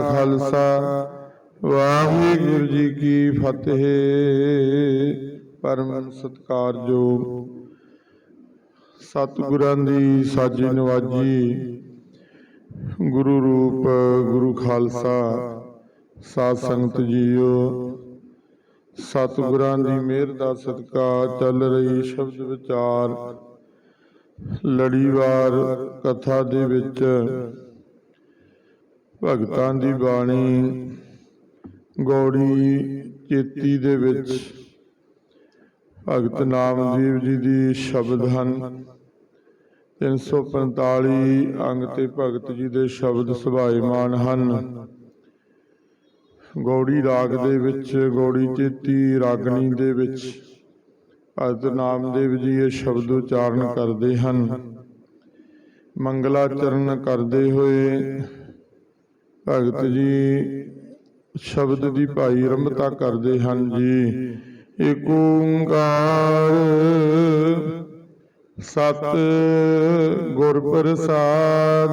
ਖਾਲਸਾ, ਵਾਹਿਗੁਰੂ ਜੀ ਕੀ ਫਤਿਹ। ਪਰਮ ਸਤਿਕਾਰਯੋਗ ਸਤਿਗੁਰਾਂ ਦੀ ਸਾਜੀ ਨਵਾਜੀ, ਗੁਰੂ ਰੂਪ, ਗੁਰੂ ਖਾਲਸਾ, ਸਾਧ ਸੰਗਤ ਜੀਓ। ਸਤਿਗੁਰਾਂ ਦੀ ਮਿਹਰ ਦਾ ਸਦਕਾ ਚੱਲ ਰਹੀ ਸ਼ਬਦ ਵਿਚਾਰ, ਲੜੀਵਾਰ ਕਥਾ ਦੇ ਵਿੱਚ ਭਗਤਾਂ ਦੀ ਬਾਣੀ ਗੌੜੀ ਚੇਤੀ ਦੇ ਵਿੱਚ। ਭਗਤ ਨਾਮਦੇਵ ਜੀ ਦੀ ਸ਼ਬਦ ਹਨ। 345 ਅੰਗ ਤੇ ਭਗਤ ਜੀ ਦੇ ਸ਼ਬਦ ਸੁਭਾਏਮਾਨ ਹਨ। ਗੌੜੀ ਰਾਗ ਦੇ ਵਿੱਚ ਗੌੜੀ ਚੇਤੀ ਰਾਗਣੀ ਦੇ ਵਿੱਚ। ਭਗਤ ਨਾਮਦੇਵ ਜੀ ਇਹ ਸ਼ਬਦ ਉਚਾਰਨ ਕਰਦੇ ਹਨ। ਮੰਗਲਾਚਰਨ ਕਰਦੇ ਹੋਏ ਭਗਤ ਜੀ, ਸ਼ਬਦ ਦੀ ਭਾਈ ਰੰਭਤਾ ਕਰਦੇ ਹਨ ਜੀ। ਏਕ ਓੰਕਾਰ ਸਤ ਗੁਰ ਪ੍ਰਸਾਦ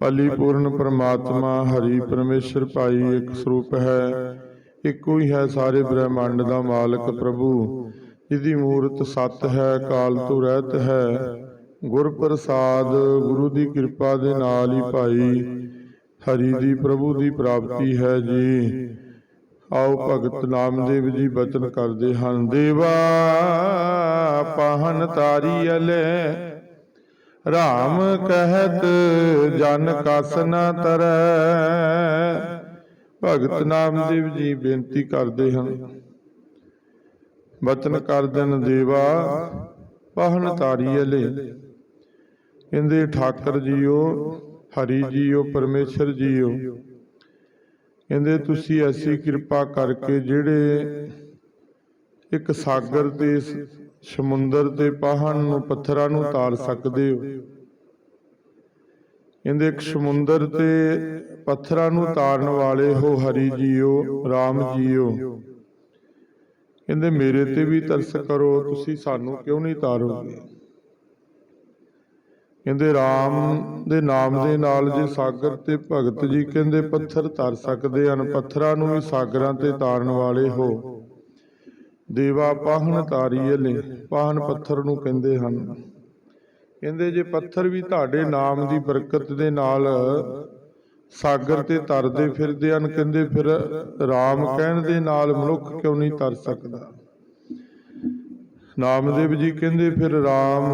ਪਲੀ ਪੂਰਨ ਪ੍ਰਮਾਤਮਾ ਹਰੀ ਪਰਮੇਸ਼ਰ ਭਾਈ ਇੱਕ ਸਰੂਪ ਹੈ। ਇੱਕੋ ਹੀ ਹੈ ਸਾਰੇ ਬ੍ਰਹਿਮੰਡ ਦਾ ਮਾਲਕ ਪ੍ਰਭੂ, ਜਿਹਦੀ ਮੂਰਤ ਸਤ ਹੈ, ਕਾਲ ਤੋਂ ਰਹਿਤ ਹੈ। ਗੁਰ ਪ੍ਰਸਾਦ ਗੁਰੂ ਦੀ ਕਿਰਪਾ ਦੇ ਨਾਲ ਹੀ ਭਾਈ ਹਰੀ ਦੀ ਪ੍ਰਭੂ ਦੀ ਪ੍ਰਾਪਤੀ ਹੈ ਜੀ। ਆਓ ਭਗਤ ਨਾਮਦੇਵ ਜੀ ਬਚਨ ਕਰਦੇ ਹਨ। ਦੇਵਾ ਪਾਹਨ ਤਾਰੀ ਅਲੇ, ਰਾਮ ਕਹਿਤ ਜਨ ਕਸ ਨ ਤਰੈ। ਭਗਤ ਨਾਮਦੇਵ ਜੀ ਬੇਨਤੀ ਕਰਦੇ ਹਨ। ਬਚਨ ਕਰਦੇ ਦੇਵਾ ਪਾਹਨ ਤਾਰੀ ਅਲੇ। ਕਹਿੰਦੇ, ਠਾਕਰ ਜੀਓ, ਹਰੀ ਜੀਓ, ਪਰਮੇਸ਼ਰ ਜੀਓ। ਕਹਿੰਦੇ, ਤੁਸੀਂ ਐਸੀ ਕਿਰਪਾ ਕਰਕੇ ਜਿਹੜੇ ਇੱਕ ਸਾਗਰ ਤੇ, ਸਮੁੰਦਰ ਤੇ ਪਹਾੜ ਨੂੰ, ਪੱਥਰਾਂ ਨੂੰ ਤਾਰ ਸਕਦੇ ਹੋ। ਕਹਿੰਦੇ, ਇੱਕ ਸਮੁੰਦਰ ਤੇ ਪੱਥਰਾਂ ਨੂੰ ਤਾਰਨ ਵਾਲੇ ਹੋ ਹਰੀ ਜੀਓ RAM ਜੀਓ। ਕਹਿੰਦੇ, ਮੇਰੇ ਤੇ ਵੀ ਤਰਸ ਕਰੋ, ਤੁਸੀਂ ਸਾਨੂੰ ਕਿਉਂ ਨਹੀਂ ਤਾਰੋਗੇ? ਕਹਿੰਦੇ RAM ਦੇ ਨਾਮ ਦੇ ਨਾਲ ਜੇ ਸਾਗਰ ਤੇ ਭਗਤ ਜੀ ਕਹਿੰਦੇ ਪੱਥਰ ਤਰ ਸਕਦੇ ਹਨ ਪੱਥਰਾਂ ਨੂੰ ਵੀ ਸਾਗਰਾਂ ਤੇ ਤਾਰਨ ਵਾਲੇ ਹੋ। ਦੇਵਾ ਪਾਹਣ ਤਾਰੀਅਲੇ ਪਾਹਣ ਪੱਥਰ ਨੂੰ ਕਹਿੰਦੇ ਹਨ। ਕਹਿੰਦੇ ਜੇ ਪੱਥਰ ਵੀ ਤੁਹਾਡੇ ਨਾਮ ਦੀ ਬਰਕਤ ਦੇ ਨਾਲ ਸਾਗਰ ਤੇ ਤਰਦੇ ਫਿਰਦੇ ਹਨ ਕਹਿੰਦੇ ਫਿਰ RAM ਕਹਿਣ ਦੇ ਨਾਲ ਮਨੁੱਖ ਕਿਉਂ ਨਹੀਂ ਤਰ ਸਕਦਾ? ਨਾਮਦੇਵ ਜੀ ਕਹਿੰਦੇ ਫਿਰ RAM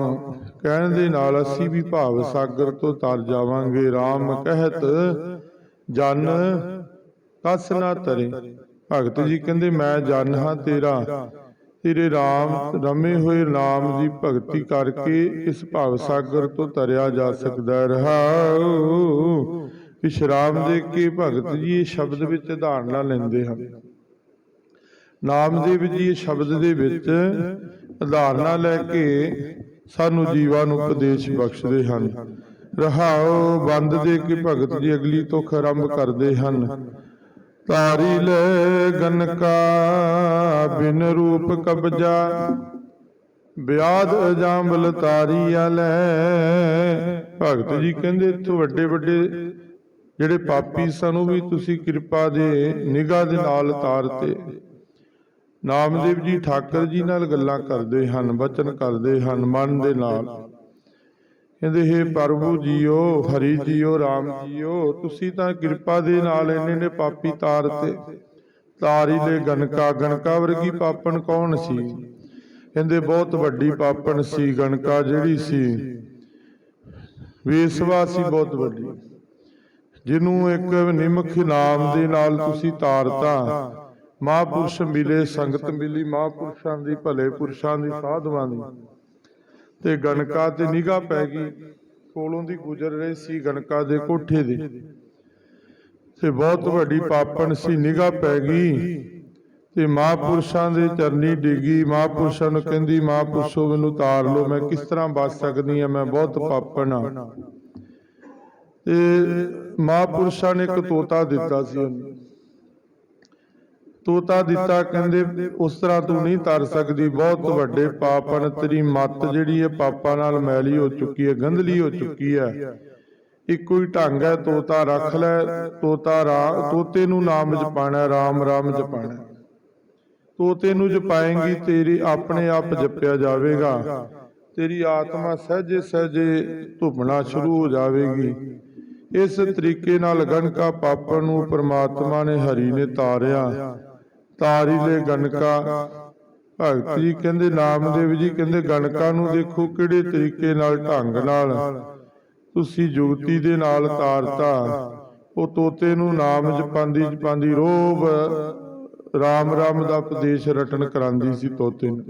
ਕਹਿਣ ਦੇ ਨਾਲ ਅਸੀਂ ਵੀ ਭਾਵ ਸਾਗਰ ਤੋਂ ਤਰ ਜਾਵਾਂਗੇ। RAM ਕਹਿਤ, ਜਨ ਕਸ ਨਾ ਤਰੇ। ਭਗਤ ਜੀ ਕਹਿੰਦੇ, ਮੈਂ ਜਨ ਹਾਂ ਤੇਰਾ। ਤੇਰੇ RAM ਰਮੇ ਹੋਏ ਨਾਮ ਦੀ ਭਗਤੀ ਕਰਕੇ ਇਸ ਭਾਵ ਸਾਗਰ ਤੋਂ ਤਰਿਆ ਜਾ ਸਕਦਾ ਰਹਾਉ ਵਿਸ਼ਰਾਮ ਦੇ ਕੇ ਭਗਤ ਜੀ ਇਹ ਸ਼ਬਦ ਵਿੱਚ ਧਾਰਨਾ ਲੈਂਦੇ ਹਨ। ਨਾਮਦੇਵ ਜੀ ਇਹ ਸ਼ਬਦ ਦੇ ਵਿੱਚ ਉਦਾਹਰਣਾ ਲੈ ਕੇ ਸਾਨੂੰ ਜੀਵਾਂ ਨੂੰ ਉਪਦੇਸ਼ ਬਖਸ਼ਦੇ ਹਨ। ਰਹਾਉ ਬੰਦ ਦੇ ਕੇ ਭਗਤ ਜੀ ਅਗਲੀ ਤੁਖ ਆਰੰਭ ਕਰਦੇ ਹਨ। ਤਾਰੀ ਲੈ ਗਨਕਾ ਬਿਨ ਰੂਪ ਕਬਜਾ, ਬਿਆਦ ਅਜਾਮਲ ਤਾਰੀ ਲੈ। ਭਗਤ ਜੀ ਕਹਿੰਦੇ ਇੱਥੋਂ ਵੱਡੇ ਵੱਡੇ ਜਿਹੜੇ ਪਾਪੀ ਸਾਨੂੰ ਵੀ ਤੁਸੀਂ ਕਿਰਪਾ ਦੇ ਨਿਗਾਹ ਦੇ ਨਾਲ ਤਾਰਤੇ ਨਾਮਦੇਵ ਜੀ ਠਾਕਰ ਜੀ ਨਾਲ ਗੱਲਾਂ ਕਰਦੇ ਹਨ ਬਚਨ ਕਰਦੇ ਹਨ ਮਨ ਦੇ ਨਾਲ। ਕਹਿੰਦੇ ਹੇ ਪ੍ਰਭੂ ਜੀਓ ਹਰੀ ਜੀਓ RAM ਜੀਓ ਤੁਸੀਂ ਤਾਂ ਕਿਰਪਾ ਦੇ ਨਾਲ ਇੰਨੇ ਨੇ ਪਾਪੀ ਤਾਰਤੇ ਤਾਰੀ ਦੇ ਗਨਕਾ ਗਨਕਾ ਵਰਗੀ ਪਾਪਣ ਕੌਣ ਸੀ? ਕਹਿੰਦੇ ਬਹੁਤ ਵੱਡੀ ਪਾਪਣ ਸੀ ਗਨਕਾ ਜਿਹੜੀ ਸੀ। ਵੇਸਵਾ ਸੀ ਬਹੁਤ ਵੱਡੀ। ਜਿਹਨੂੰ ਇੱਕ ਨਿਮਖ ਨਾਮ ਦੇ ਨਾਲ ਤੁਸੀਂ ਤਾਰਤਾ। ਮਹਾਂਪੁਰਸ਼ ਮਿਲੇ, ਸੰਗਤ ਮਿਲੀ, ਮਹਾਂਪੁਰਸ਼ਾਂ ਦੀ ਭਲੇ ਪੁਰਸ਼ਾਂ ਦੀ ਸਾਧੂਆਂ ਦੀ। ਤੇ ਗਣਕਾ ਤੇ ਨਿਗਾਹ ਪੈ ਗਈ, ਕੋਲੋਂ ਦੀ ਗੁਜ਼ਰ ਰਹੇ ਸੀ ਗਣਕਾ ਦੇ ਕੋਠੇ ਦੇ ਤੇ ਬਹੁਤ ਵੱਡੀ ਪਾਪਣ ਸੀ, ਨਿਗਾਹ ਪੈ ਗਈ। ਤੇ ਮਹਾਂਪੁਰਸ਼ਾਂ ਦੇ ਚਰਨੀ ਡਿੱਗੀ, ਮਹਾਂਪੁਰਸ਼ਾਂ ਨੂੰ ਕਹਿੰਦੀ, ਮਹਾਂਪੁਰਸ਼ੋ, ਮੈਨੂੰ ਤਾਰ ਲਓ, ਮੈਂ ਕਿਸ ਤਰ੍ਹਾਂ ਬਚ ਸਕਦੀ ਆ ਮੈਂ ਬਹੁਤ ਪਾਪਣ ਆ ਤੇ ਮਹਾਂਪੁਰਸ਼ਾਂ ਨੇ ਇੱਕ ਤੋਤਾ ਦਿੱਤਾ ਸੀ ਉਹਨੂੰ। ਤੋਤਾ ਦਿੱਤਾ ਕਹਿੰਦੇ ਉਸ ਤਰ੍ਹਾਂ ਤੂੰ ਨਹੀਂ ਤਰ ਸਕਦੀ। ਬਹੁਤ ਵੱਡੇ ਪਾਪ ਹਨ। ਤੇਰੀ ਮੱਤ ਜਿਹੜੀ ਹੈ ਪਾਪਾਂ ਨਾਲ ਮੈਲੀ ਹੋ ਚੁੱਕੀ ਹੈ ਗੰਧਲੀ ਹੋ ਚੁੱਕੀ ਹੈ। ਇੱਕੋ ਹੀ ਢੰਗ ਹੈ ਤੋਤਾ ਰੱਖ ਲੈ ਤੋਤਾ ਰਾ ਤੋਤੇ ਨੂੰ ਨਾਮ ਜਪਾਣਾ ਰਾਮ ਰਾਮ ਜਪਾਣਾ ਤੋਤੇ ਨੂੰ ਜਪਾਏਂਗੀ ਤੇਰੀ ਆਪਣੇ ਆਪ ਜਪਿਆ ਜਾਵੇਗਾ। ਤੇਰੀ ਆਤਮਾ ਸਹਜੇ ਸਹਜੇ ਧੁਪਣਾ ਸ਼ੁਰੂ ਹੋ ਜਾਵੇਗੀ। ਇਸ ਤਰੀਕੇ ਨਾਲ ਗਣਕਾ ਪਾਪਣ ਨੂੰ ਪ੍ਰਮਾਤਮਾ ਨੇ ਹਰੀ ਨੇ ਤਾਰਿਆ। ਤਾਰੀ ਲੈ ਗਣਕਾ। ਭਗਤ ਕਹਿੰਦੇ ਨਾਮਦੇਵ ਜੀ ਕਹਿੰਦੇ ਗਣਕਾ ਨੂੰ ਦੇਖੋ ਕਿਹੜੇ ਤਰੀਕੇ ਨਾਲ ਢੰਗ ਨਾਲ। ਤੁਸੀਂ ਜੁਗਤੀ ਦੇ ਨਾਲ ਤਾਰਤਾ। ਉਹ ਤੋਤੇ ਨੂੰ ਨਾਮ ਜਪਾਂਦੀ ਜਪਾਂਦੀ ਰੋਬ ਰਾਮ ਰਾਮ ਦਾ ਉਪਦੇਸ਼ ਰਟਨ ਕਰਾਂਦੀ ਸੀ ਤੋਤੇ ਨੂੰ।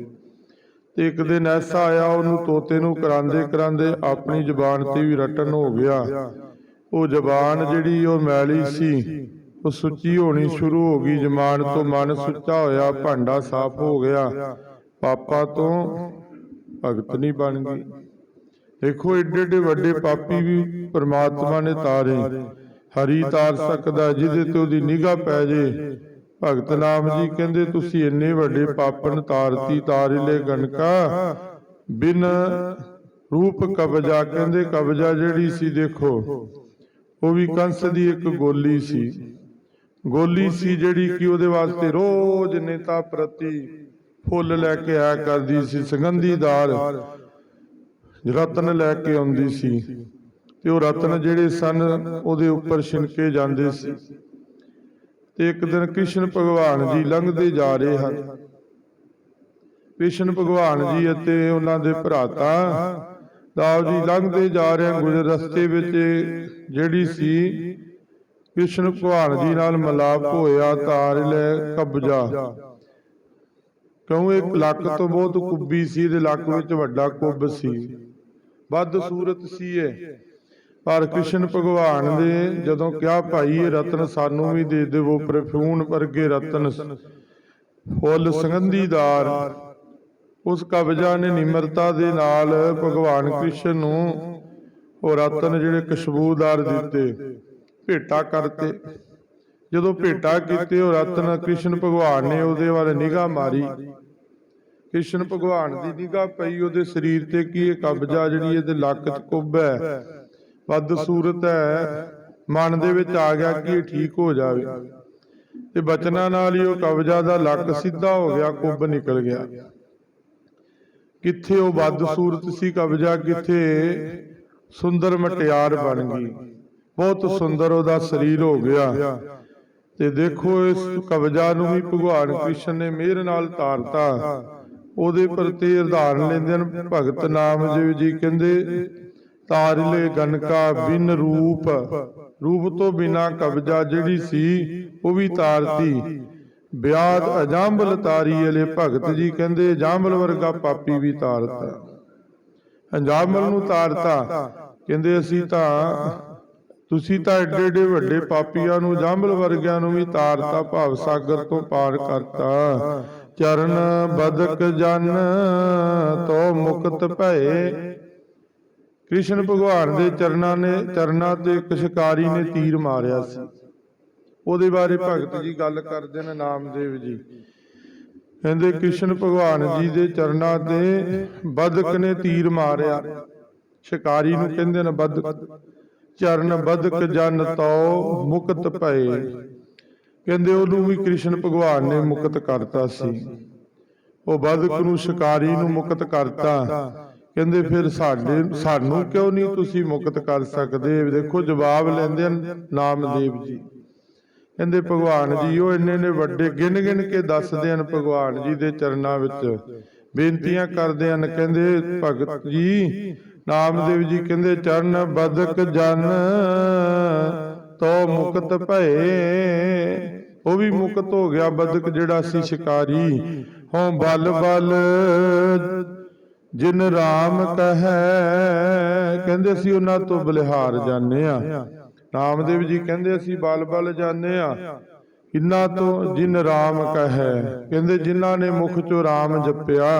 ਤੇ ਇੱਕ ਦਿਨ ਐਸਾ ਆਇਆ ਉਹਨੂੰ ਤੋਤੇ ਨੂੰ ਕਰਾਂਦੇ ਕਰਾਂਦੇ ਆਪਣੀ ਜ਼ੁਬਾਨ ਤੇ ਵੀ ਰਟਨ ਹੋ ਗਿਆ। ਉਹ ਜ਼ਬਾਨ ਜਿਹੜੀ ਉਹ ਮੈਲੀ ਸੀ। ਉਹ ਸੁੱਚੀ ਹੋਣੀ ਸ਼ੁਰੂ ਹੋ ਗਈ, ਜ਼ਮਾਨ ਤੋਂ ਮਨ ਸੁੱਚਾ ਹੋਇਆ, ਭਾਂਡਾ ਸਾਫ਼ ਹੋ ਗਿਆ। ਪਾਪਾ ਤੋਂ ਭਗਤ ਨਹੀਂ ਬਣ ਗਈ। ਦੇਖੋ ਏਡੇ ਏਡੇ ਵੱਡੇ ਪਾਪੀ ਵੀ ਪ੍ਰਮਾਤਮਾ ਨੇ ਤਾਰੇ। ਹਰੀ ਤਾਰ ਸਕਦਾ, ਜਿਹਦੇ ਤੇ ਉਹਦੀ ਨਿਗਾਹ ਪੈ ਜੇ। ਭਗਤ ਨਾਮ ਜੀ ਕਹਿੰਦੇ, ਤੁਸੀਂ ਇੰਨੇ ਵੱਡੇ ਪਾਪਨ ਤਾਰਤੀ, ਤਾਰਿਲੇ ਗਣਕਾ। ਬਿਨ ਰੂਪ ਕਬਜਾ, ਕਹਿੰਦੇ, ਕਬਜਾ ਜਿਹੜੀ ਸੀ, ਦੇਖੋ, ਉਹ ਵੀ ਕੰਸ ਦੀ ਇੱਕ ਗੋਲੀ ਸੀ। ਗੋਲੀ ਸੀ ਜਿਹੜੀ ਕਿ ਉਹਦੇ ਵਾਸਤੇ ਰੋਜ਼ ਨੇਤਾ ਪ੍ਰਤੀ ਫੁੱਲ ਲੈ ਕੇ ਆਇਆ ਕਰਦੀ ਸੀ ਸੁਗੰਧੀਦਾਰ। ਰਤਨ ਲੈ ਕੇ ਆਉਂਦੀ ਸੀ। ਤੇ ਉਹ ਰਤਨ ਜਿਹੜੇ ਸਨ ਉਹਦੇ ਉੱਪਰ ਛਿਣਕੇ ਜਾਂਦੇ ਸੀ। ਤੇ ਇੱਕ ਦਿਨ ਕ੍ਰਿਸ਼ਨ ਭਗਵਾਨ ਜੀ ਲੰਘਦੇ ਜਾ ਰਹੇ ਹਨ। ਕ੍ਰਿਸ਼ਨ ਭਗਵਾਨ ਜੀ ਅਤੇ ਉਹਨਾਂ ਦੇ ਭਰਾਤਾ ਦਾਵ ਜੀ ਲੰਘਦੇ ਜਾ ਰਹੇ ਗੁਜ਼ਰ ਰਸਤੇ ਵਿੱਚ ਜਿਹੜੀ ਸੀ ਕ੍ਰਿਸ਼ਨ ਭਗਵਾਨ ਜੀ ਨਾਲ ਮਲਾਪ ਹੋਇਆ, ਤਾਰ ਲੈ ਕਬਜਾ। ਕਿਉਂ ਇੱਕ ਲੱਕ ਤੋਂ ਬਹੁਤ ਕੁੱਬੀ ਸੀ ਤੇ ਲੱਕ ਵਿੱਚ ਵੱਡਾ ਕੁੱਬ ਸੀ। ਵੱਧ ਸੂਰਤ ਸੀ ਇਹ। ਪਰ ਕ੍ਰਿਸ਼ਨ ਭਗਵਾਨ ਦੇ ਜਦੋਂ ਕਿਹਾ, ਭਾਈ, ਇਹ ਰਤਨ ਸਾਨੂੰ ਵੀ ਦੇ ਦੇਵੋ ਪਰਫਿਊਨ ਵਰਗੇ ਰਤਨ ਫੁੱਲ ਸੁਗੰਧੀਦਾਰ। ਉਸ ਕਬਜਾ ਨੇ ਨਿਮਰਤਾ ਦੇ ਨਾਲ ਭਗਵਾਨ ਕ੍ਰਿਸ਼ਨ ਨੂੰ ਉਹ ਰਤਨ ਜਿਹੜੇ ਖੁਸ਼ਬੂਦਾਰ ਦਿੱਤੇ। ਭੇਟਾ ਕਰਤੇ। ਜਦੋਂ ਭੇਟਾ ਕੀਤੇ, ਉਹ ਰਤਨ ਕ੍ਰਿਸ਼ਨ ਭਗਵਾਨ ਨੇ ਉਹਦੇ ਵੱਲ ਨਿਗਾਹ ਮਾਰੀ। ਕ੍ਰਿਸ਼ਨ ਭਗਵਾਨ ਦੀ ਨਿਗਾਹ ਪਈ, ਉਹਦੇ ਸਰੀਰ ਤੇ ਕੀ ਇਹ ਕਬਜਾ ਜਿਹੜੀ ਇਹਦੇ ਲੱਕ 'ਚ ਕੁੱਬ ਹੈ? ਵੱਧ ਸੂਰਤ ਹੈ। ਮਨ ਦੇ ਵਿੱਚ ਆ ਗਿਆ ਕਿ ਇਹ ਠੀਕ ਹੋ ਜਾਵੇ। ਤੇ ਬਚਨਾਂ ਨਾਲ ਹੀ ਉਹ ਕਬਜਾ ਦਾ ਲੱਕ ਸਿੱਧਾ ਹੋ ਗਿਆ, ਕੁੱਬ ਨਿਕਲ ਗਿਆ। ਕਿੱਥੇ ਉਹ ਵੱਧ ਸੂਰਤ ਸੀ ਕਬਜਾ? ਕਿੱਥੇ ਸੁੰਦਰ ਮਟਿਆਰ ਬਣ ਗਈ। ਬਹੁਤ ਸੁੰਦਰ ਉਹਦਾ ਸਰੀਰ ਹੋ ਗਿਆ। ਤੇ ਦੇਖੋ ਇਸ ਕਬਜਾ ਨੂੰ ਵੀ ਭਗਵਾਨ ਕ੍ਰਿਸ਼ਨ ਨੇ ਮਿਹਰ ਨਾਲ ਤਾਰਤਾ। ਉਹਦੇ ਪ੍ਰਤੀ ਉਦਾਹਰਨ ਲੈਂਦੇ ਹਨ ਭਗਤ ਨਾਮਦੇਵ ਜੀ ਕਹਿੰਦੇ ਤਾਰਲੇ ਗਨਕਾ ਬਿਨ ਰੂਪ। ਰੂਪ। ਤੋਂ ਬਿਨਾ ਕਬਜਾ ਜਿਹੜੀ ਸੀ ਉਹ ਵੀ ਤਾਰਤੀ। ਬਿਆਦ ਅਜਾਂਬਲ ਤਾਰੀ ਵਾਲੇ ਭਗਤ ਜੀ ਕਹਿੰਦੇ ਜਾਂਬਲ ਵਰਗਾ ਪਾਪੀ ਵੀ ਤਾਰਤਾ। ਅੰਜਾਮਲ ਨੂੰ ਤਾਰਤਾ। ਕਹਿੰਦੇ ਅਸੀਂ ਤਾਂ ਤੁਸੀਂ ਤਾਂ ਏਡੇ ਏਡੇ ਵੱਡੇ ਪਾਪੀਆਂ ਨੂੰ ਜਾਂਬਲ ਵਰਗਿਆਂ ਨੂੰ ਵੀ ਤਾਰਤਾ ਭਾਵ ਸਾਗਰ ਤੋਂ ਪਾਰ ਕਰਤਾ। ਚਰਨ ਬਦਕ ਜਨ ਤੋ ਮੁਕਤ ਭਏ। ਕ੍ਰਿਸ਼ਨ ਭਗਵਾਨ ਦੇ ਚਰਨਾਂ ਨੇ ਚਰਨਾਂ ਤੇ ਇੱਕ ਸ਼ਿਕਾਰੀ ਨੇ ਤੀਰ ਮਾਰਿਆ ਸੀ। ਉਹਦੇ ਬਾਰੇ ਭਗਤ ਜੀ ਗੱਲ ਕਰਦੇ ਨੇ ਨਾਮਦੇਵ ਜੀ। ਕਹਿੰਦੇ ਕ੍ਰਿਸ਼ਨ ਭਗਵਾਨ ਜੀ ਦੇ ਚਰਨਾਂ ਤੇ ਬਦਕ ਨੇ ਤੀਰ ਮਾਰਿਆ। ਸ਼ਿਕਾਰੀ ਨੂੰ ਕਹਿੰਦੇ ਨੇ ਬਦਕ। ਚਰਨ ਬਦਕ ਜਨ ਤਉ ਮੁਕਤ ਭਏ। ਕਹਿੰਦੇ ਉਹਨੂੰ ਵੀ ਕ੍ਰਿਸ਼ਨ ਭਗਵਾਨ ਨੇ ਮੁਕਤ ਕਰਤਾ ਸੀ। ਉਹ ਬਦਕ ਨੂੰ ਸ਼ਿਕਾਰੀ ਨੂੰ ਮੁਕਤ ਕਰਤਾ। ਕਹਿੰਦੇ ਫਿਰ ਸਾਡੇ ਸਾਨੂੰ ਕਿਉਂ ਨਹੀਂ ਤੁਸੀਂ ਮੁਕਤ ਕਰ ਸਕਦੇ? ਦੇਖੋ ਜਵਾਬ ਲੈਂਦੇ ਹਨ ਨਾਮਦੇਵ ਜੀ। ਕਹਿੰਦੇ ਭਗਵਾਨ ਜੀ, ਉਹ ਇੰਨੇ ਨੇ ਵੱਡੇ ਗਿਣ ਗਿਣ ਕੇ ਦੱਸਦੇ ਹਨ ਭਗਵਾਨ ਜੀ ਦੇ ਚਰਨਾਂ ਵਿੱਚ। ਬੇਨਤੀਆਂ ਕਰਦੇ ਹਨ, ਕਹਿੰਦੇ ਭਗਤ ਜੀ ਨਾਮਦੇਵ ਜੀ ਕਹਿੰਦੇ ਚਰਨ ਬਦਕ ਜਨ ਤੋ ਮੁਕਤ ਭਏ। ਉਹ ਵੀ ਮੁਕਤ ਹੋ ਗਿਆ ਬਦਕ ਜਿਹੜਾ ਸੀ ਸ਼ਿਕਾਰੀ। ਹੋਂ ਬਲ ਬਲ ਜਿਨ ਰਾਮ ਕਹੈ ਕਹਿੰਦੇ ਅਸੀਂ ਉਹਨਾਂ ਤੋਂ ਬਲਿਹਾਰ ਜਾਣੇ ਆ ਰਾਮਦੇਵ ਜੀ ਕਹਿੰਦੇ ਅਸੀਂ ਬਲ ਬਲ ਜਾਣੇ ਆ ਇਨਾਂ ਤੋਂ ਜਿਨ ਰਾਮ ਕਹੈ ਕਹਿੰਦੇ ਜਿਨ੍ਹਾਂ ਨੇ ਮੁਖ ਚੋਂ ਰਾਮ ਜਪਿਆ।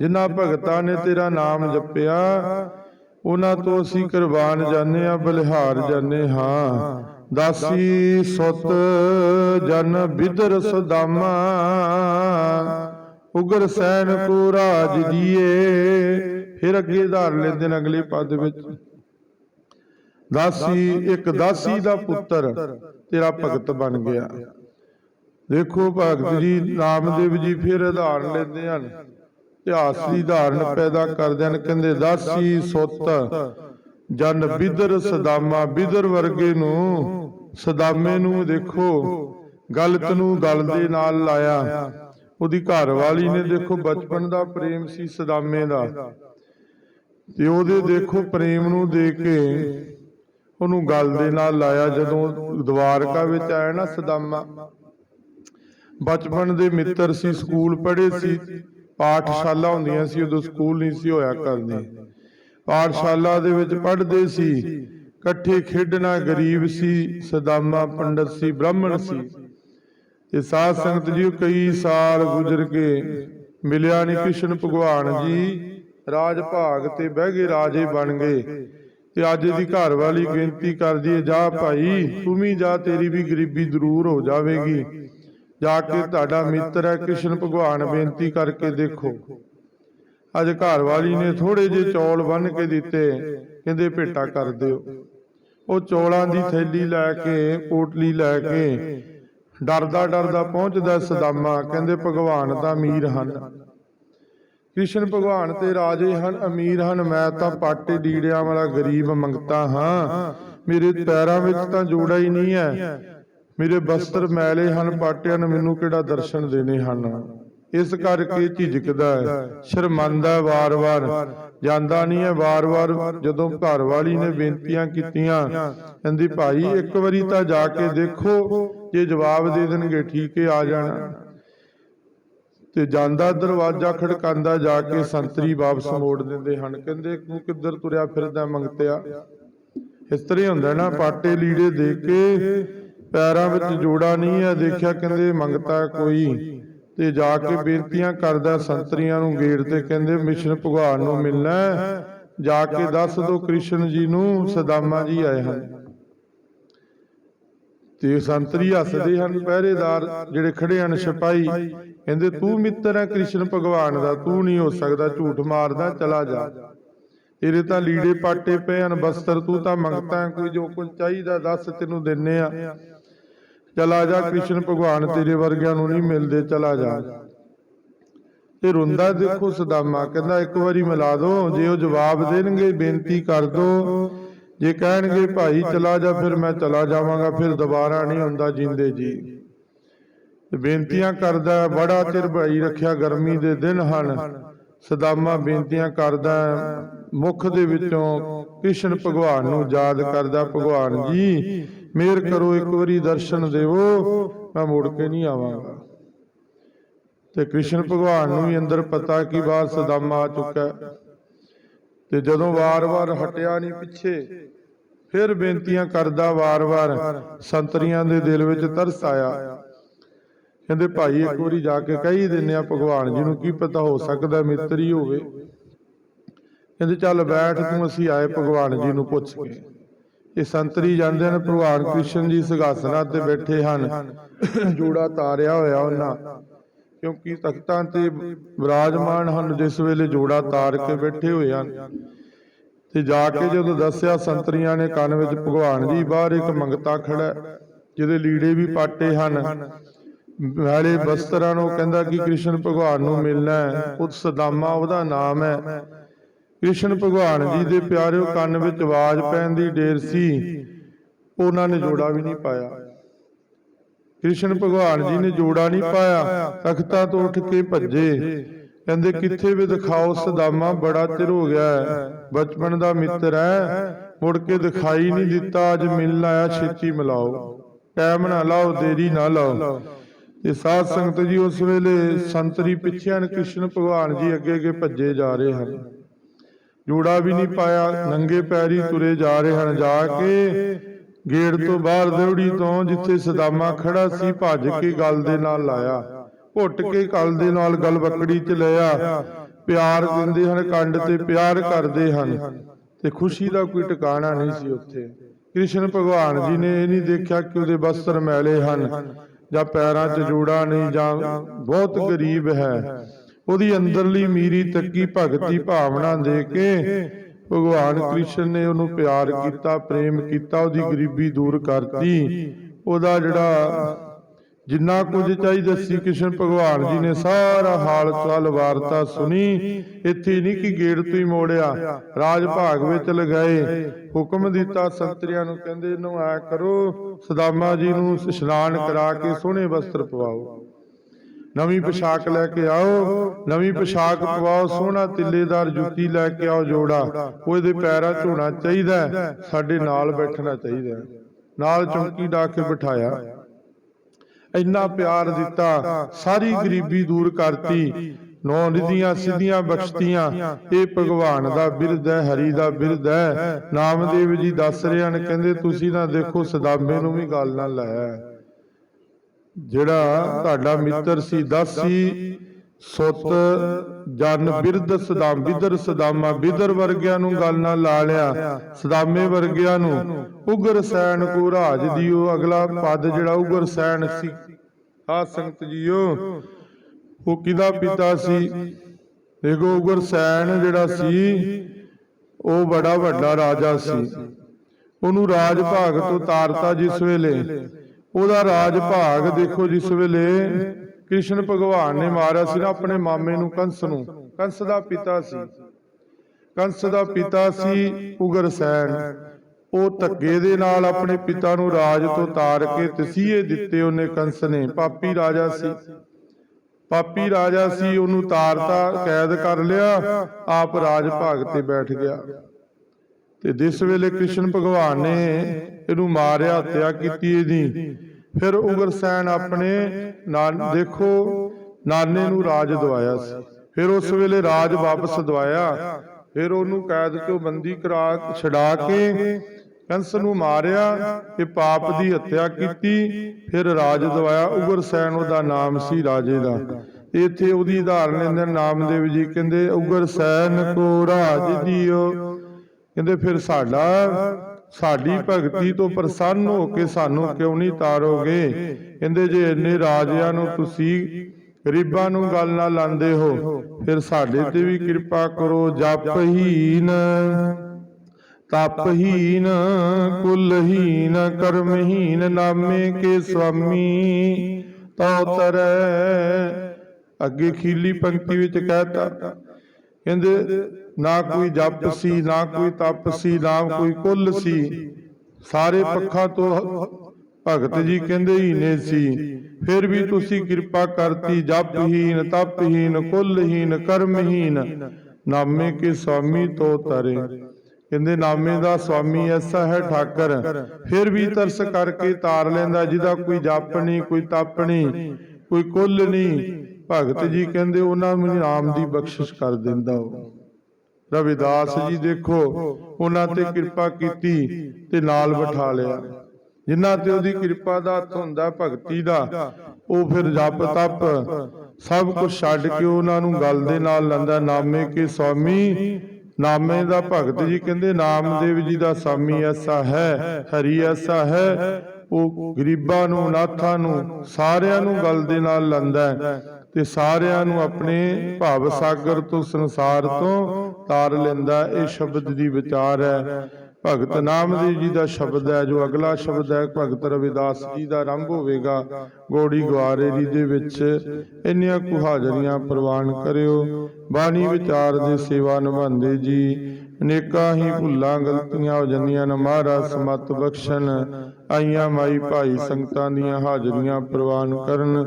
ਜਿਨ੍ਹਾਂ ਭਗਤਾਂ ਨੇ ਤੇਰਾ ਨਾਮ ਜਪਿਆ ਉਹਨਾਂ ਤੋਂ ਅਸੀਂ ਕੁਰਬਾਨ ਜਾਣੇ ਆ ਬਲਿਹਾਰ ਜਾਣੇ ਹਾਂ। ਦਾਸੀ ਸੁਤ ਜਨ ਬਿਦਰ ਸੁਦਾਮਾ ਉਗਰ ਸੈਨ ਕੋ ਰਾਜ ਜੀਏ ਫਿਰ ਅੱਗੇ ਧਾਰ ਲੈਂਦੇ ਨੇ ਅਗਲੇ ਪਦ ਵਿੱਚ। ਦਾਸੀ ਇੱਕ ਦਾਸੀ ਦਾ ਪੁੱਤਰ ਤੇਰਾ ਭਗਤ ਬਣ ਗਿਆ। ਦੇਖੋ ਭਗਤ ਜੀ ਨਾਮਦੇਵ ਜੀ ਫਿਰ ਉਦਾਹਰਨ ਲੈਂਦੇ ਹਨ। ਇਤਿਹਾਸ ਦੀ ਉਦਾਹਰਨ ਪੈਦਾ ਕਰਦੇ ਕਹਿੰਦੇ, ਦਾਸੀ ਸੁੱਤ, ਜਨ ਬਿਦਰ ਸਦਾਮਾ ਬਿਦਰ ਵਰਗੇ ਨੂੰ ਸਦਾਮੇ ਨੂੰ ਦੇਖੋ, ਗਲਤ ਨੂੰ ਗਲ ਦੇ ਨਾਲ ਲਾਇਆ। ਉਹਦੀ ਘਰ ਵਾਲੀ ਨੇ ਦੇਖੋ, ਬਚਪਨ ਦਾ ਪ੍ਰੇਮ ਸੀ ਸਦਾਮੇ ਦਾ। ਤੇ ਉਹਦੇ ਦੇਖੋ, ਪ੍ਰੇਮ ਨੂੰ ਦੇ ਕੇ ਉਹਨੂੰ ਗਲ ਦੇ ਨਾਲ ਲਾਇਆ, ਜਦੋਂ ਦਵਾਰਕਾ ਵਿੱਚ ਆਇਆ ਨਾ ਸਦਾਮਾ। ਬਚਪਨ ਦੇ ਮਿੱਤਰ ਸੀ, ਸਕੂਲ ਪੜ੍ਹੇ ਸੀ। ਪਾਠਸ਼ਾਲਾ ਹੁੰਦੀਆਂ ਸੀ, ਉਦੋਂ ਸਕੂਲ ਨਹੀਂ ਸੀ ਹੋਇਆ ਕਰਦੇ ਪਾਠਸ਼ਾਲਾ ਦੇ ਵਿੱਚ ਪੜ੍ਹਦੇ ਸੀ, ਇਕੱਠੇ ਖੇਡਣਾ ਗਰੀਬ ਸੀ, ਸਦਾਮਾ ਪੰਡਤ ਸੀ, ਬ੍ਰਾਹਮਣ ਸੀ। ਤੇ ਸਾਧ ਸੰਗਤ ਜੀ ਕਈ ਸਾਲ ਗੁਜ਼ਰ ਕੇ ਮਿਲਿਆ ਨਹੀਂ ਕ੍ਰਿਸ਼ਨ ਭਗਵਾਨ ਜੀ, ਰਾਜ ਭਾਗ ਤੇ ਬਹਿ ਗਏ ਰਾਜੇ ਬਣ ਗਏ। ਤੇ ਅੱਜ ਦੀ ਘਰ ਵਾਲੀ ਬੇਨਤੀ ਕਰਦੀ ਹੈ, ਜਾ ਭਾਈ, ਤੂੰ ਵੀ ਜਾ, ਤੇਰੀ ਵੀ ਗਰੀਬੀ ਦੂਰ ਹੋ ਜਾਵੇਗੀ। ਜਾ ਕੇ ਤੁਹਾਡਾ ਮਿੱਤਰ ਹੈ ਕ੍ਰਿਸ਼ਨ ਭਗਵਾਨ ਬੇਨਤੀ ਕਰਕੇ ਦੇਖੋ। ਅੱਜ ਘਰ ਵਾਲੀ ਨੇ ਥੋੜੇ ਜਿਹੇ ਚੌਲ ਬੰਨ ਕੇ ਦਿੱਤੇ ਕਹਿੰਦੇ ਭੇਟਾ ਕਰ ਦਿਓ। ਉਹ ਚੌਲਾਂ ਦੀ ਥੈਲੀ ਲੈ ਕੇ ਪੋਟਲੀ ਲੈ ਕੇ ਡਰਦਾ ਡਰਦਾ ਪਹੁੰਚਦਾ ਸਦਾਮਾ ਕਹਿੰਦੇ ਭਗਵਾਨ ਤਾਂ ਅਮੀਰ ਹਨ। ਕ੍ਰਿਸ਼ਨ ਭਗਵਾਨ ਤੇ ਰਾਜੇ ਹਨ ਅਮੀਰ ਹਨ ਮੈਂ ਤਾਂ ਪਾਟੇ ਡੀੜਿਆਂ ਵਾਲਾ ਗਰੀਬ ਮੰਗਤਾ ਹਾਂ। ਮੇਰੇ ਪੈਰਾਂ ਵਿੱਚ ਤਾਂ ਜੋੜਾ ਹੀ ਨਹੀਂ ਹੈ। ਮੇਰੇ ਬਸਤਰ ਮੈਲੇ ਹਨ, ਪਾਟਿਆਂ ਨੇ ਮੈਨੂੰ ਕਿਹੜਾ ਦਰਸ਼ਨ ਦੇਣੇ ਹਨ? ਇਸ ਕਰਕੇ ਝਿਜਕਦਾ ਹੈ ਸ਼ਰਮੰਦਾ ਵਾਰ-ਵਾਰ। ਜਾਂਦਾ ਨਹੀਂ ਹੈ ਵਾਰ-ਵਾਰ, ਜਦੋਂ ਘਰ ਵਾਲੀ ਨੇ ਬੇਨਤੀਆਂ ਕੀਤੀਆਂ, ਕਹਿੰਦੀ, ਭਾਈ, ਇੱਕ ਵਾਰੀ ਤਾਂ ਜਾ ਕੇ ਦੇਖੋ, ਜੇ ਜਵਾਬ ਦੇ ਦੇਣਗੇ, ਠੀਕ ਹੈ ਆ ਜਾਣਾ। ਤੇ ਜਾਂਦਾ ਦਰਵਾਜ਼ਾ ਖੜਕਾਉਂਦਾ ਜਾ ਕੇ ਸੰਤਰੀ ਵਾਪਸ ਮੋੜ ਦਿੰਦੇ ਹਨ। ਕਹਿੰਦੇ, ਤੂੰ ਕਿੱਧਰ ਤੁਰਿਆ ਫਿਰਦਾ, ਮੰਗਤਿਆ? ਇਸ ਤਰ੍ਹਾਂ ਹੁੰਦਾ ਨਾ, ਪਾਟੇ ਲੀੜੇ ਦੇ ਕੇ ਪੈਰਾਂ ਵਿੱਚ ਜੋੜਾ ਨਹੀਂ ਹੈ, ਦੇਖਿਆ ਕਹਿੰਦੇ ਮੰਗਤਾ ਕੋਈ। ਤੇ ਜਾ ਕੇ ਬੇਨਤੀਆਂ ਕਰਦਾ ਸੰਤਰੀਆਂ ਨੂੰ ਗੇੜ ਤੇ ਕਹਿੰਦੇ ਮਿਸ਼ਨ ਭਗਵਾਨ ਨੂੰ ਮਿਲਣਾ ਜਾ ਕੇ ਦੱਸ ਦੋ ਕ੍ਰਿਸ਼ਨ ਜੀ ਨੂੰ, ਸਦਾਮਾ ਜੀ ਆਏ ਹਨ। ਤੇ ਸੰਤਰੀ ਹੱਸਦੇ ਹਨ, ਪਹਿਰੇਦਾਰ ਜਿਹੜੇ ਖੜੇ ਹਨ, ਸਿਪਾਹੀ। ਕਹਿੰਦੇ, ਤੂੰ ਮਿੱਤਰ ਹੈ ਕ੍ਰਿਸ਼ਨ ਭਗਵਾਨ ਦਾ, ਤੂੰ ਨਹੀਂ ਹੋ ਸਕਦਾ, ਝੂਠ ਮਾਰਦਾ, ਚਲਾ ਜਾ। ਤੇਰੇ ਤਾਂ ਲੀੜੇ ਪਾਟੇ ਪਏ ਹਨ, ਬਸਤਰ ਤੂੰ ਤਾਂ ਮੰਗਤਾ ਹੈ, ਕੋਈ ਜੋ ਕੁਝ ਚਾਹੀਦਾ ਦੱਸ ਤੈਨੂੰ ਦਿੰਨੇ ਆ। ਚਲਾ ਜਾ, ਕ੍ਰਿਸ਼ਨ ਭਗਵਾਨ ਤੇਰੇ ਵਰਗਿਆਂ ਨੂੰ ਨਹੀਂ ਮਿਲਦੇ, ਚਲਾ ਜਾ। ਤੇ ਰੋਂਦਾ ਦੇਖੋ ਸਦਾਮਾ, ਕਹਿੰਦਾ ਇੱਕ ਵਾਰੀ ਮਿਲਾ ਦੋ, ਜੇ ਉਹ ਜਵਾਬ ਦੇਣਗੇ, ਬੇਨਤੀ ਕਰ ਦੋ। ਜੇ ਕਹਿਣਗੇ, ਭਾਈ ਚਲਾ ਜਾ, ਫਿਰ ਮੈਂ ਚਲਾ ਜਾਵਾਂਗਾ, ਫਿਰ ਦੁਬਾਰਾ ਨਹੀਂ ਹੁੰਦਾ ਜਿੰਦੇ ਜੀ। ਬੇਨਤੀਆਂ ਕਰਦਾ, ਬੜਾ ਚਿਰ ਭਾਈ ਰੱਖਿਆ ਗਰਮੀ ਦੇ ਦਿਨ ਹਨ। ਸਦਾਮਾ ਬੇਨਤੀਆਂ ਕਰਦਾ ਹੈ, ਮੁਖ ਦੇ ਵਿੱਚੋਂ ਕ੍ਰਿਸ਼ਨ ਭਗਵਾਨ ਨੂੰ ਯਾਦ ਕਰਦਾ ਭਗਵਾਨ ਜੀ ਮਿਹਰ ਕਰੋ ਇੱਕ ਵਾਰੀ ਦਰਸ਼ਨ ਦੇਵੋ ਮੈਂ ਮੁੜ ਕੇ ਨਹੀਂ ਆਵਾਂਗਾ। ਤੇ ਕ੍ਰਿਸ਼ਨ ਭਗਵਾਨ ਨੂੰ ਵੀ ਅੰਦਰ ਪਤਾ ਕਿ ਬਾਹਰ ਸਦਾਮਾ ਆ ਚੁੱਕਾ ਤੇ ਜਦੋਂ ਵਾਰ-ਵਾਰ ਹਟਿਆ ਨਹੀਂ ਪਿੱਛੇ ਫਿਰ ਬੇਨਤੀਆਂ ਕਰਦਾ ਵਾਰ-ਵਾਰ ਸੰਤਰੀਆਂ ਦੇ ਦਿਲ ਵਿੱਚ ਤਰਸ ਆਇਆ। ਕਹਿੰਦੇ ਭਾਈ ਇੱਕ ਵਾਰੀ ਜਾ ਕੇ ਕਹੀ ਦਿੰਨੇ ਆ, ਭਗਵਾਨ ਜੀ ਨੂੰ ਕੀ ਪਤਾ ਹੋ ਸਕਦਾ ਮਿੱਤਰ ਹੋਵੇ। ਕਹਿੰਦੇ ਚੱਲ ਬੈਠ ਤੂੰ, ਅਸੀਂ ਆਏ, ਭਗਵਾਨ ਜੀ ਨੂੰ ਪੁੱਛ ਕੇ। ਇਹ ਸੰਤਰੀ ਜਾਂਦੇ ਨੇ, ਭਗਵਾਨ ਕ੍ਰਿਸ਼ਨ ਜੀ ਸਿੰਘਾਸਨਾਂ ਤੇ ਬੈਠੇ ਹਨ। ਜੋੜਾ ਤਾਰਿਆ ਹੋਇਆ ਉਹਨਾਂ। ਕਿਉਂਕਿ ਤਖਤਾਂ ਤੇ ਵਿਰਾਜਮਾਨ ਹਨ, ਜਿਸ ਵੇਲੇ ਜੋੜਾ ਤਾਰ ਕੇ ਬੈਠੇ ਹੋਏ ਹਨ। ਤੇ ਜਾ ਕੇ ਜਦੋਂ ਦੱਸਿਆ, ਸੰਤਰੀਆਂ ਨੇ ਕੰਨ ਵਿੱਚ, ਭਗਵਾਨ ਜੀ ਬਾਹਰ ਇੱਕ ਮੰਗਤਾ ਖੜਾ ਜਿਹਦੇ ਲੀੜੇ ਵੀ ਪਾਟੇ ਹਨ। ਵਾਲੇ ਬਸਤਰਾਂ ਨੂੰ ਕਹਿੰਦਾ ਕਿ ਕ੍ਰਿਸ਼ਨ ਭਗਵਾਨ ਨੂੰ ਮਿਲਣਾ ਹੈ। ਉਹ ਸਦਾਮਾ ਉਹਦਾ ਨਾਮ ਹੈ। ਕ੍ਰਿਸ਼ਨ ਭਗਵਾਨ ਜੀ ਦੇ ਪਿਆਰਿਓ ਕੰਨ ਵਿੱਚ ਆਵਾਜ਼ ਪੈਣ ਦੀ ਢੇਰ ਸੀ। ਉਹਨਾਂ ਨੇ ਜੋੜਾ ਵੀ ਨਹੀਂ ਪਾਇਆ। ਕ੍ਰਿਸ਼ਨ ਭਗਵਾਨ ਜੀ ਨੇ ਜੋੜਾ ਨਹੀਂ ਪਾਇਆ। ਤਖਤਾਂ ਤੋਂ ਉੱਠ ਕੇ ਭੱਜੇ। ਕਹਿੰਦੇ ਕਿੱਥੇ ਵੀ ਦਿਖਾਓ ਸਦਾਮਾ ਬੜਾ ਚਿਰ ਹੋ ਗਿਆ ਹੈ ਬਚਪਨ ਦਾ ਮਿੱਤਰ ਹੈ। ਮੁੜ ਕੇ ਦਿਖਾਈ ਨਹੀਂ ਦਿੱਤਾ ਅੱਜ ਮਿਲਣ ਆਇਆ ਛੇਤੀ ਮਿਲਾਓ। ਟਾਈਮ ਨਾ ਲਾਓ ਦੇਰੀ ਨਾ ਲਾਓ। ਤੇ ਸਾਧ ਸੰਗਤ ਜੀ ਉਸ ਵੇਲੇ ਸੰਤਰੀ ਪਿੱਛੇ ਹਨ ਕ੍ਰਿਸ਼ਨ ਭਗਵਾਨ ਜੀ ਅੱਗੇ ਅੱਗੇ ਭੱਜੇ ਜਾ ਰਹੇ ਹਨ। ਜੂੜਾ ਵੀ ਨਹੀਂ ਪਾਇਆ, ਨੰਗੇ ਪੈਰੀ ਤੁਰੇ ਜਾ ਰਹੇ ਹਨ। ਜਾ ਕੇ ਗੇੜ ਤੋਂ ਬਾਹਰ ਦੇਵੜੀ ਤੋਂ ਜਿੱਥੇ ਸਦਾਮਾ ਖੜਾ ਸੀ, ਭੱਜ ਕੇ ਗਲ ਦੇ ਨਾਲ ਲਾਇਆ। ਘੁੱਟ ਕੇ ਗਲ ਦੇ ਨਾਲ ਗਲ ਬੱਕੜੀ ਚ ਲਿਆ। ਪਿਆਰ ਦਿੰਦੇ ਹਨ, ਕੰਡ ਤੇ ਪਿਆਰ ਕਰਦੇ ਹਨ। ਤੇ ਖੁਸ਼ੀ ਦਾ ਕੋਈ ਟਿਕਾਣਾ ਨਹੀਂ ਸੀ ਉੱਥੇ। ਕ੍ਰਿਸ਼ਨ ਭਗਵਾਨ ਜੀ ਨੇ ਇਹ ਨਹੀਂ ਦੇਖਿਆ ਕਿ ਉਹਦੇ ਬਸਤਰ ਮੈਲੇ ਹਨ। ਜਾਂ ਪੈਰਾਂ 'ਚ ਜੋੜਾ ਨਹੀਂ ਜਾਂ ਬਹੁਤ ਗਰੀਬ ਹੈ। ਉਹਦੀ ਅੰਦਰਲੀ ਮੀਰੀ ਤੱਕੀ ਭਗਤੀ ਭਾਵਨਾ ਦੇ ਕੇ ਭਗਵਾਨ ਕ੍ਰਿਸ਼ਨ ਨੇ ਉਹਨੂੰ ਪਿਆਰ ਕੀਤਾ ਪ੍ਰੇਮ ਕੀਤਾ ਉਹਦੀ ਗਰੀਬੀ ਦੂਰ ਕਰਤੀ। ਉਹਦਾ ਜਿਹੜਾ ਜਿੰਨਾ ਕੁਝ ਚਾਹੀਦਾ ਸੀ ਕ੍ਰਿਸ਼ਨ ਭਗਵਾਨ ਜੀ ਨੇ ਸਾਰਾ ਹਾਲ ਚਾਲ ਵਾਰਤਾ ਸੁਣੀ। ਇੱਥੇ ਨਹੀਂ ਕਿ ਗੇੜ ਤੋਂ ਹੀ ਮੋੜਿਆ। ਰਾਜ ਭਾਗ ਵਿੱਚ ਲਗਾਏ। ਹੁਕਮ ਦਿੱਤਾ ਸੰਤਰੀਆਂ ਨੂੰ ਕਹਿੰਦੇ ਇਹਨੂੰ ਐ ਕਰੋ ਸਦਾਮਾ ਜੀ ਨੂੰ ਇਸ਼ਨਾਨ ਕਰਾ ਕੇ ਸੋਹਣੇ ਵਸਤਰ ਪਵਾਓ। ਨਵੀਂ ਪੋਸ਼ਾਕ ਲੈ ਕੇ ਆਓ। ਨਵੀਂ ਪੋਸ਼ਾਕ ਪਵਾਓ ਸੋਹਣਾ ਤਿੱਲੇਦਾਰ ਜੁੱਤੀ ਲੈ ਕੇ ਆਓ ਜੋੜਾ। ਉਹਦੇ ਪੈਰਾਂ 'ਚ ਹੋਣਾ ਚਾਹੀਦਾ। ਸਾਡੇ ਨਾਲ ਬੈਠਣਾ ਚਾਹੀਦਾ। ਨਾਲ ਚੌਂਕੀ ਡਾ ਕੇ ਬਿਠਾਇਆ। ਇੰਨਾ ਪਿਆਰ ਦਿੱਤਾ ਸਾਰੀ ਗਰੀਬੀ ਦੂਰ ਕਰਤੀ। ਨੌ ਨਿਧੀਆਂ ਸਿੱਧੀਆਂ ਬਖਸ਼ਤੀਆਂ। ਇਹ ਭਗਵਾਨ ਦਾ ਬਿਰਧ ਹੈ ਹਰੀ ਦਾ ਬਿਰਧ ਹੈ। ਨਾਮਦੇਵ ਜੀ ਦੱਸ ਰਹੇ ਹਨ ਕਹਿੰਦੇ ਤੁਸੀਂ ਨਾ ਦੇਖੋ ਸਦਾਮੇ ਨੂੰ ਵੀ ਗੱਲ ਨਾਲ ਲਾਇਆ। ਜਿਹੜਾ ਤੁਹਾਡਾ ਮਿੱਤਰ ਸੀ ਦਸੀ ਸੁੱਤ, ਜਨ ਬਿਰਧ ਸਦਾਮ ਬਿਦਰ ਸਦਾਮਾ ਬਿਦਰ ਵਰਗਿਆਂ ਨੂੰ ਗੱਲ ਨਾਲ ਲਾ ਲਿਆ, ਸਦਾਮੇ ਵਰਗਿਆਂ ਨੂੰ ਉਗਰ ਸੈਨ ਕੋ ਰਾਜ ਦਿਓ, ਅਗਲਾ ਪਦ ਜਿਹੜਾ ਉਗਰ ਸੈਨ ਸੀ। ਆ ਸੰਗਤ ਜੀਓ, ਉਹ ਕਿਹਦਾ ਪਿਤਾ ਸੀ? ਦੇਖੋ, ਉਗਰ ਸੈਨ ਜਿਹੜਾ ਸੀ, ਉਹ ਬੜਾ ਵੱਡਾ ਰਾਜਾ ਸੀ। ਉਹਨੂੰ ਰਾਜ ਭਾਗ ਤੋਂ ਤਾਰਤਾ ਜਿਸ ਵੇਲੇ। ਉਹਦਾ ਰਾਜ ਭਾਗ ਦੇਖੋ ਜਿਸ ਵੇਲੇ ਕ੍ਰਿਸ਼ਨ ਭਗਵਾਨ ਨੇ ਮਾਰਿਆ ਸੀ ਨਾ ਆਪਣੇ ਮਾਮੇ ਨੂੰ, ਕੰਸ ਨੂੰ। ਕੰਸ ਦਾ ਪਿਤਾ ਸੀ। ਕੰਸ ਦਾ ਪਿਤਾ ਸੀ ਉਗਰਸੈਨ ਉਹ ਧੱਗੇ ਦੇ ਨਾਲ ਆਪਣੇ ਪਿਤਾ ਨੂੰ ਰਾਜ ਤੋਂ ਤਾਰ ਕੇ ਤਸੀਹੇ ਦਿੱਤੇ ਉਹਨੇ ਕੰਸ ਨੇ। ਪਾਪੀ ਰਾਜਾ ਸੀ। ਪਾਪੀ ਰਾਜਾ ਸੀ, ਉਹਨੂੰ ਤਾਰਤਾ, ਕੈਦ ਕਰ ਲਿਆ, ਆਪ ਰਾਜ ਭਾਗ ਤੇ ਬੈਠ ਗਿਆ। ਤੇ ਜਿਸ ਵੇਲੇ ਕ੍ਰਿਸ਼ਨ ਭਗਵਾਨ ਨੇ ਇਹਨੂੰ ਮਾਰਿਆ, ਹੱਤਿਆ ਕੀਤੀ ਇਹਦੀ ਫਿਰ ਉਗਰਸੈਨ ਆਪਣੇ ਨਾਨ ਦੇਖੋ, ਨਾਨੇ ਨੂੰ ਰਾਜ ਦਵਾਇਆ ਸੀ। ਫਿਰ ਉਸ ਵੇਲੇ ਰਾਜ ਵਾਪਸ ਦਵਾਇਆ। ਫਿਰ ਉਹਨੂੰ ਕੈਦ ਚੋਂ ਬੰਦੀ ਕਰਾ ਛਡਾ ਕੇ ਕੰਸ ਨੂੰ ਮਾਰਿਆ ਤੇ ਪਾਪ ਦੀ ਹੱਤਿਆ ਕੀਤੀ। ਫਿਰ ਰਾਜ ਦਵਾਇਆ। ਉਗਰਸੈਨ ਉਹਦਾ ਨਾਮ ਸੀ ਰਾਜੇ ਦਾ। ਇੱਥੇ ਉਹਦੀ ਉਦਾਹਰਨ ਲੈਂਦੇ ਨਾਮਦੇਵ ਜੀ ਕਹਿੰਦੇ ਉਗਰਸੈਨ ਕੋ ਰਾਜ ਦਿਓ। ਕਹਿੰਦੇ, ਫਿਰ ਸਾਡਾ ਸਾਡੀ ਭਗਤੀ ਤੋਂ ਪ੍ਰਸੰਨ ਹੋ ਕੇ ਸਾਨੂੰ ਕਿਉਂ ਨਹੀਂ ਤਾਰੋਗੇ? ਕਹਿੰਦੇ ਜੇ ਇੰਨੇ ਰਾਜਿਆਂ ਨੂੰ ਤੁਸੀਂ ਗਰੀਬਾਂ ਨੂੰ ਗੱਲ ਨਾਲ ਲਾਂਦੇ ਹੋ ਫਿਰ ਸਾਡੇ ਤੇ ਵੀ ਕਿਰਪਾ ਕਰੋ ਜਪਹੀਨ ਤਪਹੀਨ ਕੁਲਹੀਨ ਕਰਮਹੀਨ ਨਾਮੇ ਕੇ ਸੁਆਮੀ। ਤਉ ਤਰੈ ਅੱਗੇ ਖੀਲੀ ਪੰਕਤੀ ਵਿੱਚ ਕਹਿਤਾ। ਕਹਿੰਦੇ ਨਾ ਕੋਈ ਜਪ ਸੀ ਨਾ ਕੋਈ ਤਪ ਸੀ ਨਾ ਕੋਈ ਕੁੱਲ ਸੀ। ਸਾਰੇ ਪੱਖਾਂ ਤੋਂ ਭਗਤ ਜੀ ਕਹਿੰਦੇ ਹੀ ਨੇ ਸੀ ਫਿਰ ਵੀ ਤੁਸੀਂ ਕਿਰਪਾ ਕਰਤੀ ਜਪਹੀਨ ਤਪਹੀਨ ਕੁੱਲਹੀਨ ਕਰਮਹੀਨ ਨਾਮੇ ਕੇ ਸੁਆਮੀ ਤੋ ਤਰੇ। ਕਹਿੰਦੇ ਨਾਮੇ ਦਾ ਸੁਆਮੀ ਐਸਾ ਹੈ ਠਾਕਰ। ਫਿਰ ਵੀ ਤਰਸ ਕਰਕੇ ਤਾਰ ਲੈਂਦਾ ਜਿਹਦਾ ਕੋਈ ਜਪ ਨਹੀਂ ਕੋਈ ਤਪ ਨਹੀਂ ਕੋਈ ਕੁੱਲ ਨਹੀਂ। ਭਗਤ ਜੀ ਕਹਿੰਦੇ ਉਹਨਾਂ ਨੂੰ ਨਾਮ ਦੀ ਬਖਸ਼ਿਸ਼ ਕਰ ਦਿੰਦਾ ਉਹ। ਰਵਿਦਾਸ ਜੀ ਦੇਖੋ ਉਹਨਾਂ ਤੇ ਕਿਰਪਾ ਕੀਤੀ ਤੇ ਨਾਲ ਬਿਠਾ ਲਿਆ। ਜਿਨ੍ਹਾਂ ਤੇ ਉਹਦੀ ਕਿਰਪਾ ਦਾ ਹੱਥ ਹੁੰਦਾ ਭਗਤੀ ਦਾ ਉਹ ਫਿਰ ਜਪ ਤਪ ਸਭ ਕੁਝ ਛੱਡ ਕੇ ਉਹਨਾਂ ਨੂੰ ਗੱਲ ਦੇ ਨਾਲ ਲੰਦਾ ਨਾਮੇ ਕੇ ਸੁਆਮੀ ਨਾਮੇ ਦਾ ਭਗਤ ਜੀ ਕਹਿੰਦੇ ਨਾਮਦੇਵ ਜੀ ਦਾ ਸਾਮੀ ਐਸਾ ਹੈ ਹਰੀ ਐਸਾ ਹੈ। ਉਹ ਗਰੀਬਾਂ ਨੂੰ ਨਾਥਾਂ ਨੂੰ ਸਾਰਿਆਂ ਨੂੰ ਗੱਲ ਦੇ ਨਾਲ ਲੰਦਾ ਤੇ ਸਾਰਿਆਂ ਨੂੰ ਆਪਣੇ ਭਵ ਸਾਗਰ ਤੋਂ ਸੰਸਾਰ ਤੋਂ ਤਾਰ ਲੈਂਦਾ ਇਹ ਸ਼ਬਦ ਦੀ ਵਿਚਾਰ ਹੈ। ਭਗਤ ਨਾਮਦੇਵ ਜੀ ਦਾ ਸ਼ਬਦ ਹੈ ਜੋ ਅਗਲਾ ਸ਼ਬਦ ਹੈ ਭਗਤ ਰਵਿਦਾਸ ਜੀ ਦਾ ਆਰੰਭ ਹੋਵੇਗਾ। ਗੋੜੀ ਗਵਾਰੇਰੀ ਦੇ ਵਿੱਚ ਇੰਨੀਆਂ ਕੁ ਹਾਜ਼ਰੀਆਂ ਪ੍ਰਵਾਨ ਕਰਿਓ। ਬਾਣੀ ਵਿਚਾਰ ਦੇ ਸੇਵਾ ਨਿਭਾਉਂਦੇ ਜੀ। ਅਨੇਕਾਂ ਹੀ ਭੁੱਲਾਂ ਗਲਤੀਆਂ ਹੋ ਜਾਂਦੀਆਂ। ਨੇ ਮਹਾਰਾਜ ਸਮਤ ਬਖਸ਼ਣ। ਆਈਆਂ ਮਾਈ ਭਾਈ ਸੰਗਤਾਂ ਦੀਆਂ ਹਾਜ਼ਰੀਆਂ ਪ੍ਰਵਾਨ ਕਰਨ।